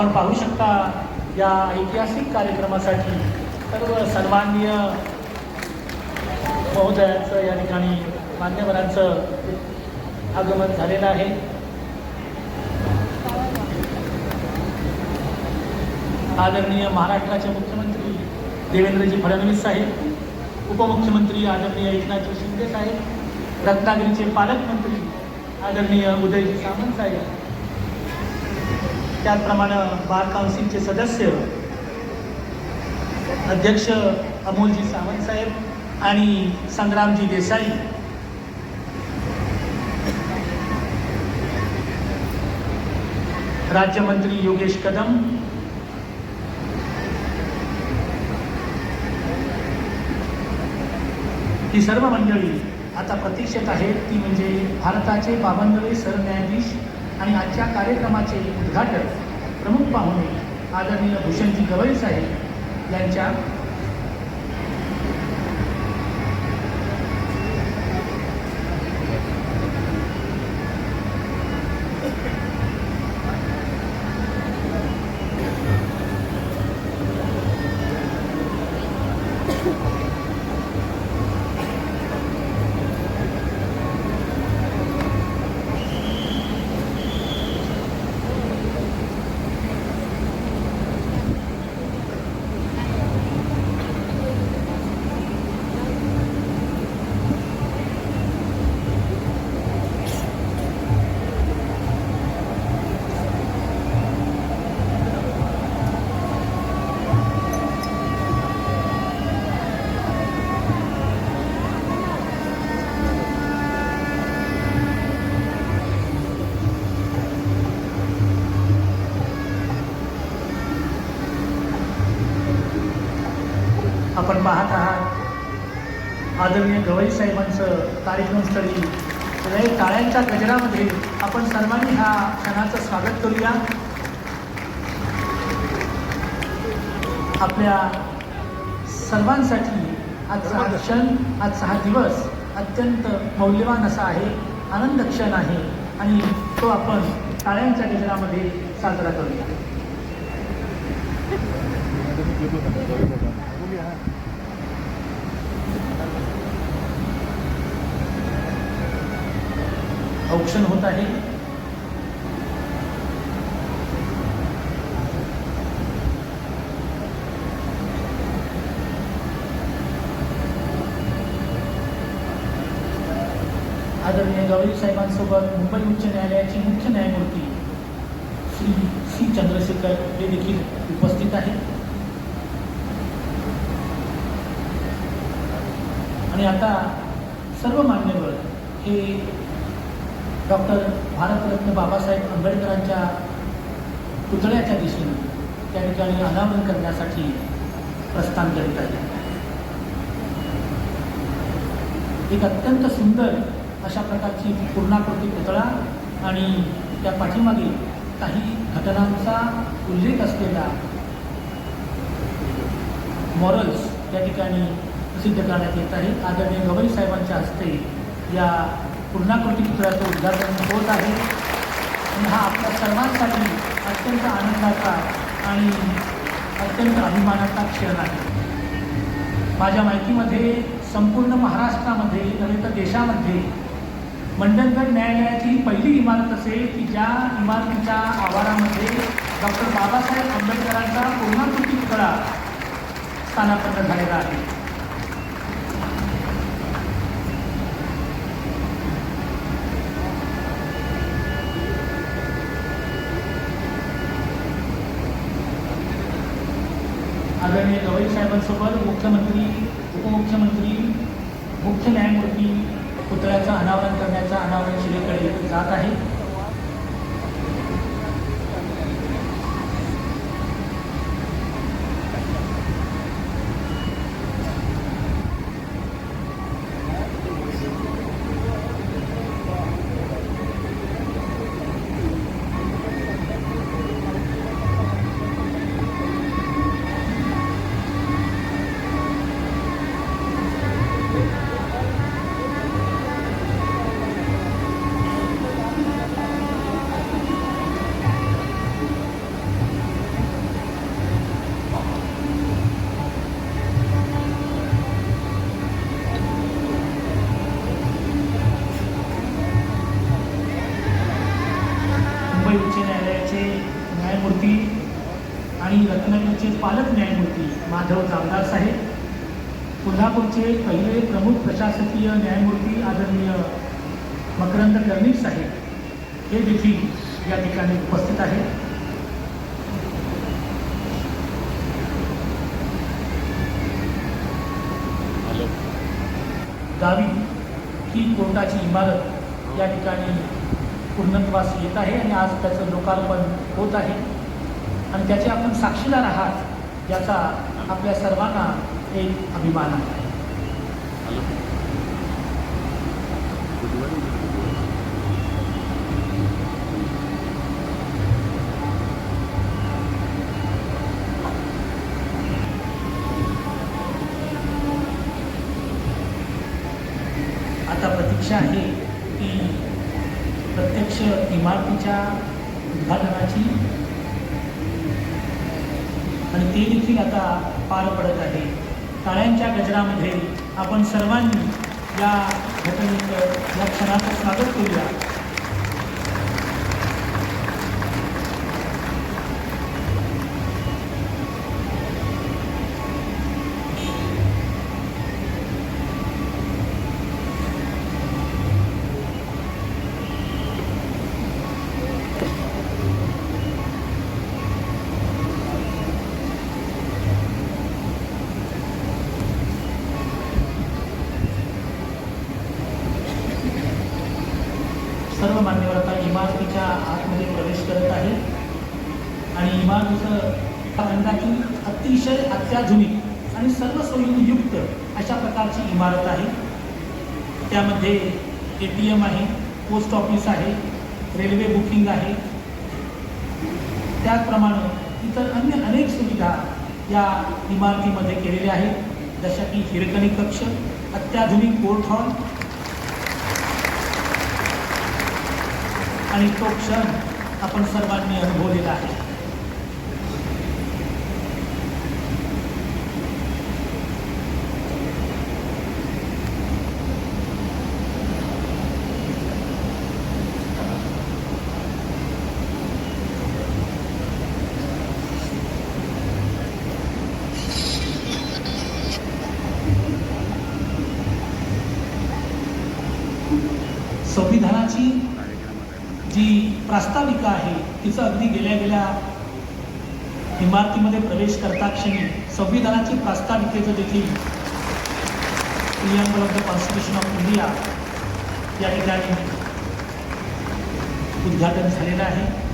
आपण पाहू शकता या ऐतिहासिक कार्यक्रमासाठी सर्व सन्माननीय महोदयांचं या ठिकाणी मान्यवरांचं आगमन झालेलं आहे. आदरणीय महाराष्ट्राचे मुख्यमंत्री देवेंद्रजी फडणवीस साहेब उपमुख्यमंत्री आदरणीय एकनाथजी शिंदे साहेब रत्नागिरीचे पालकमंत्री आदरणीय उदयजी सामंत साहेब त्याचप्रमाणे बार काउन्सिलचे सदस्य अध्यक्ष अमोलजी सावंत साहेब आणि संग्रामजी देसाई. राज्यमंत्री योगेश कदम. ही सर्व मंडळी आता प्रतीक्षेत आहेत ती म्हणजे भारताचे बावनवे सरन्यायाधीश आणि आजच्या कार्यक्रमाचे उद्घाटक प्रमुख पाहुणे आदरणीय भूषणजी गवई साहेब यांच्या आपण पाहत आहात. आदरणीय गवई साहेबांचं कार्यक्रमस्थळी सगळे टाळ्यांच्या गजरामध्ये आपण सर्वांनी ह्या क्षणाचं स्वागत करूया. आपल्या सर्वांसाठी आजचा हा क्षण आजचा हा दिवस अत्यंत मौल्यवान असा आहे. आनंद क्षण आहे. आणि तो आपण टाळ्यांच्या गजरामध्ये साजरा करूया. औक्षण होत आहे. आदरणीय गवळी साहेबांसोबत मुंबई उच्च न्यायालयाचे मुख्य न्यायमूर्ती श्री सी चंद्रशेखर हे देखील उपस्थित आहेत. आणि आता सर्व मान्यवर हे डॉक्टर भारतरत्न बाबासाहेब आंबेडकरांच्या पुतळ्याच्या दिशेने त्या ठिकाणी अनावरण करण्यासाठी प्रस्थान करीत आहे एक अत्यंत सुंदर अशा प्रकारची पूर्णाकृती पुतळा आणि त्या पाठीमागे काही घटनांचा उल्लेख असलेला मॉरल्स या ठिकाणी प्रसिद्ध करण्यात येत आहे. आदरणीय गवई साहेबांच्या हस्ते या पूर्णाकृती पुतळ्याचं उद्घाटन होत आहे. आणि हा आपल्या सर्वांसाठी अत्यंत आनंदाचा आणि अत्यंत अभिमानाचा क्षण आहे. माझ्या माहितीमध्ये संपूर्ण महाराष्ट्रामध्ये नव्हे तर देशामध्ये मंडनगड न्यायालयाची ही पहिली इमारत असेल की ज्या इमारतीच्या आवारामध्ये डॉक्टर बाबासाहेब आंबेडकरांचा पूर्णाकृती पुतळा स्थानापन्न झालेला आहे. आदरणीय गवई साहेबांसोबत मुख्यमंत्री उपमुख्यमंत्री मुख्य न्यायमूर्ती पुतळ्याचं अनावरण करण्याचा अनावरण शिलेकडे जात आहे. न्यायालयाचे न्यायमूर्ती आणि रत्नागिरीचे पालक न्यायमूर्ती माधव जामदार साहेब कोल्हापूरचे पहिले प्रमुख प्रशासकीय न्यायमूर्ती आदरणीय मकरंद कर्णिक साहेब हे देखील या ठिकाणी उपस्थित आहेत. गावी ही कोर्टाची इमारत या ठिकाणी पूर्णत्वास येत आहे आणि आज त्याचं लोकार्पण होत आहे. आणि त्याचे आपण साक्षीदार आहात याचा आपल्या सर्वांना एक अभिमान आहे. आता प्रतीक्षा आहे प्रत्यक्ष इमारतीच्या उद्घाटनाची. आणि ते देखील आता पार पडत आहे. टाळ्यांच्या गजरामध्ये आपण सर्वांनी या घटनेचं या क्षणाचं स्वागत करूया. सर्व मान्यवर आता इमारतीच्या आतमध्ये प्रवेश करत आहे आणि इमारतीचं रंगाची अतिशय अत्याधुनिक आणि सर्व सोयीयुक्त अशा प्रकारची इमारत आहे. त्यामध्ये ए टी एम आहे पोस्ट ऑफिस आहे रेल्वे बुकिंग आहे. त्याचप्रमाणे इतर अन्य अनेक सुविधा या इमारतीमध्ये केलेल्या आहेत. जशा की हिरकणी कक्ष अत्याधुनिक कोर्ट हॉल आणि तो क्षण आपण सर्वांनी अनुभवलेला आहे. संविधानाची जी प्रास्ताविका आहे तिचं अगदी गेल्या गेल्या इमारतीमध्ये प्रवेश करता क्षणी संविधानाची प्रास्ताविकेचं देखील preamble of the constitution of India या ठिकाणी उद्घाटन झालेलं आहे.